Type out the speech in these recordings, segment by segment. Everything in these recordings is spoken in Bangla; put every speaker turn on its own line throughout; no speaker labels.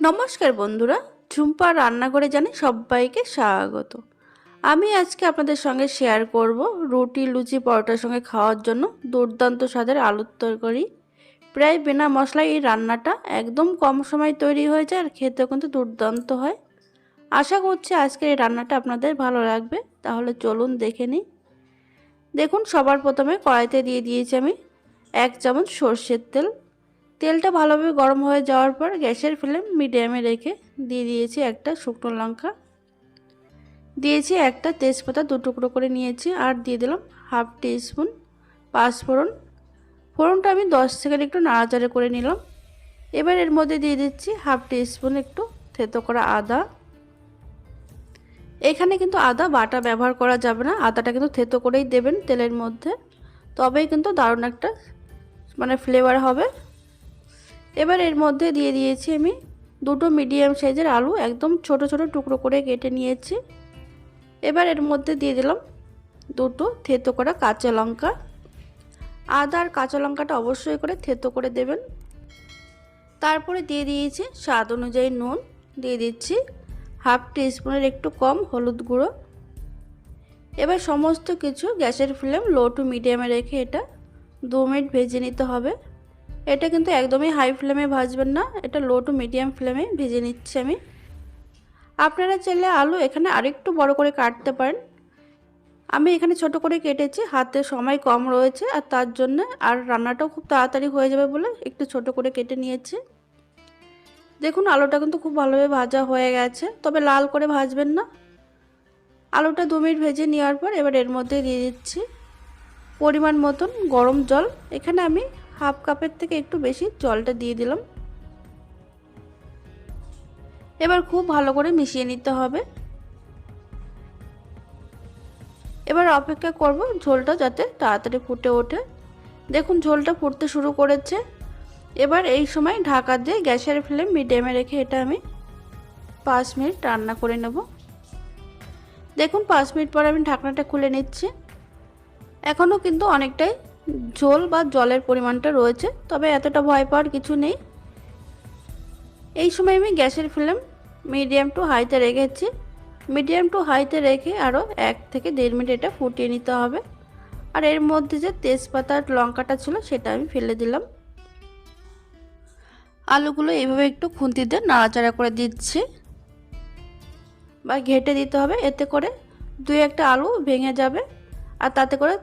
নমস্কার বন্ধুরা, ঝুম্পা রান্নাঘরে জানি সবাইকে স্বাগত। আমি আজকে আপনাদের সঙ্গে শেয়ার করব রুটি, লুচি, পরোটার সঙ্গে খাওয়ার জন্য দুর্দান্ত স্বাদের আলুর তরকারি। প্রায় বিনা মশলায় এই রান্নাটা একদম কম সময় তৈরি হয়ে যায় আর খেতেও কিন্তু দুর্দান্ত হয়। আশা করছি আজকের এই রান্নাটা আপনাদের ভালো লাগবে, তাহলে চলুন দেখে নিই। দেখুন, সবার প্রথমে কড়াইতে দিয়ে দিয়েছি আমি এক চামচ সর্ষের তেল তেলটা ভালোভাবে গরম হয়ে যাওয়ার পর গ্যাসের ফ্লেম মিডিয়ামে রেখে দিয়ে দিয়েছি একটা শুকনো লঙ্কা। দিয়েছি একটা তেজপাতা দু টুকরো করে নিয়েছি আর দিয়ে দিলাম হাফ টি স্পুন পাঁচফোড়ন। ফোড়নটা আমি দশ সেকেন্ড একটু নাড়াচাড়া করে নিলাম। এবার এর মধ্যে দিয়ে দিচ্ছি হাফ টি স্পুন একটু থেতো করা আদা। এখানে কিন্তু আদা বাটা ব্যবহার করা যাবে না, আদাটা কিন্তু থেতো করেই দেবেন তেলের মধ্যে। তবেই কিন্তু দারুণ একটা মানে ফ্লেভার হবে। এবার এর মধ্যে দিয়ে দিয়েছি আমি দুটো মিডিয়াম সাইজের আলু, একদম ছোট ছোট টুকরো করে কেটে নিয়েছি। এবার এর মধ্যে দিয়ে দিলাম দুটো থেতো করা কাঁচা লঙ্কা। আদা আর কাঁচা লঙ্কাটা অবশ্যই করে থেতো করে দেবেন। তারপরে দিয়ে দিয়েছি স্বাদ অনুযায়ী নুন, দিয়ে দিচ্ছি হাফ টিস্পুনের একটু কম হলুদ গুঁড়ো। এবার সমস্ত কিছু গ্যাসের ফ্লেম লো টু মিডিয়ামে রেখে এটা দু মিনিট ভেজে নিতে হবে। এটা কিন্তু একদমই হাই ফ্লেমে ভাজবেন না, এটা লো টু মিডিয়াম ফ্লেমে ভেজে নিচ্ছি আমি। আপনারা চাইলে আলু এখানে আরেকটু বড় করে কাটতে পারেন। আমি এখানে ছোট করে কেটেছি, হাতে সময় কম রয়েছে, আর তার জন্য আর রান্নাটাও খুব তাড়াতাড়ি হয়ে যাবে বলে একটু ছোট করে কেটে নিয়েছি। দেখুন, আলুটা কিন্তু খুব ভালোভাবে ভাজা হয়ে গেছে, তবে লাল করে ভাজবেন না। আলুটা দু মিনিট ভেজে নেওয়ার পর এবার এর মধ্যে দিয়ে দিচ্ছি। পরিমাণ মতন গরম জল। এখানে আমি হাফ কাপের থেকে একটু বেশি জলটা দিয়ে দিলাম। এবার খুব ভালো করে মিশিয়ে নিতে হবে। এবার অপেক্ষা করব ঝোলটা যাতে তাড়াতাড়ি ফুটে ওঠে। দেখুন, ঝোলটা ফুটতে শুরু করেছে। এবার এই সময় ঢাকা দিয়ে গ্যাসের ফ্লেম মিডিয়ামে রেখে এটা আমি পাঁচ মিনিট রান্না করে নেব। দেখুন, পাঁচ মিনিট পর আমি ঢাকনাটা খুলে নিচ্ছি। এখনও কিন্তু অনেকটাই ঝোল বা জলের পরিমাণটা রয়েছে, তবে এতটা ভয় পাওয়ার কিছু নেই। এই সময় আমি গ্যাসের ফ্লেম মিডিয়াম টু হাইতে রেখেছি। মিডিয়াম টু হাইতে রেখে আরও এক থেকে দেড় মিনিট এটা ফুটিয়ে নিতে হবে। আর এর মধ্যে যে তেজপাতার লঙ্কাটা ছিল, সেটা আমি ফেলে দিলাম। আলুগুলো এইভাবে একটু খুন্তি দিয়ে নাড়াচাড়া করে দিচ্ছি। বা ঘেটে দিতে হবে, এতে করে দুই একটা আলু ভেঙে যাবে। আর তাতে করে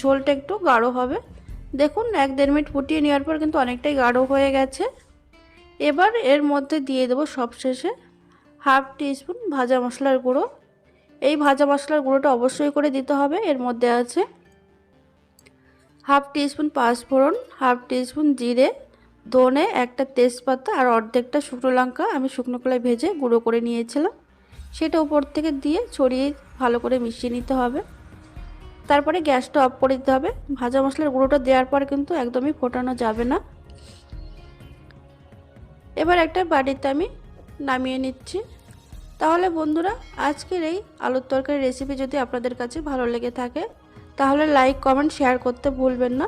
ঝোলটা একটু গাঢ় হবে। দেখুন, এক দেড় মিনিট ফুটিয়ে নেওয়ার পর কিন্তু অনেকটাই গাঢ় হয়ে গেছে। এবার এর মধ্যে দিয়ে দেবো সবশেষে হাফ টিস্পুন ভাজা মশলার গুঁড়ো। এই ভাজা মশলার গুঁড়োটা অবশ্যই করে দিতে হবে। এর মধ্যে আছে হাফ টিস্পুন পাঁচফোড়ন, হাফ টিস্পুন জিরে, ধনে, একটা তেজপাতা আর অর্ধেকটা শুকনো লঙ্কা আমি শুকনো কলায় ভেজে গুঁড়ো করে নিয়েছিলাম। সেটা উপর থেকে দিয়ে ছড়িয়ে ভালো করে মিশিয়ে নিতে হবে। তারপরে গ্যাসটা অফ করে দিতে হবে। ভাজা মশলার গুঁড়োটা দেওয়ার পর কিন্তু একদমই ফোটানো যাবে না। এবার একটা বাড়িতে আমি নামিয়ে নিচ্ছি। তাহলে বন্ধুরা, আজকের এই আলুর তরকারি রেসিপি যদি আপনাদের কাছে ভালো লেগে থাকে, তাহলে লাইক কমেন্ট শেয়ার করতে ভুলবেন না।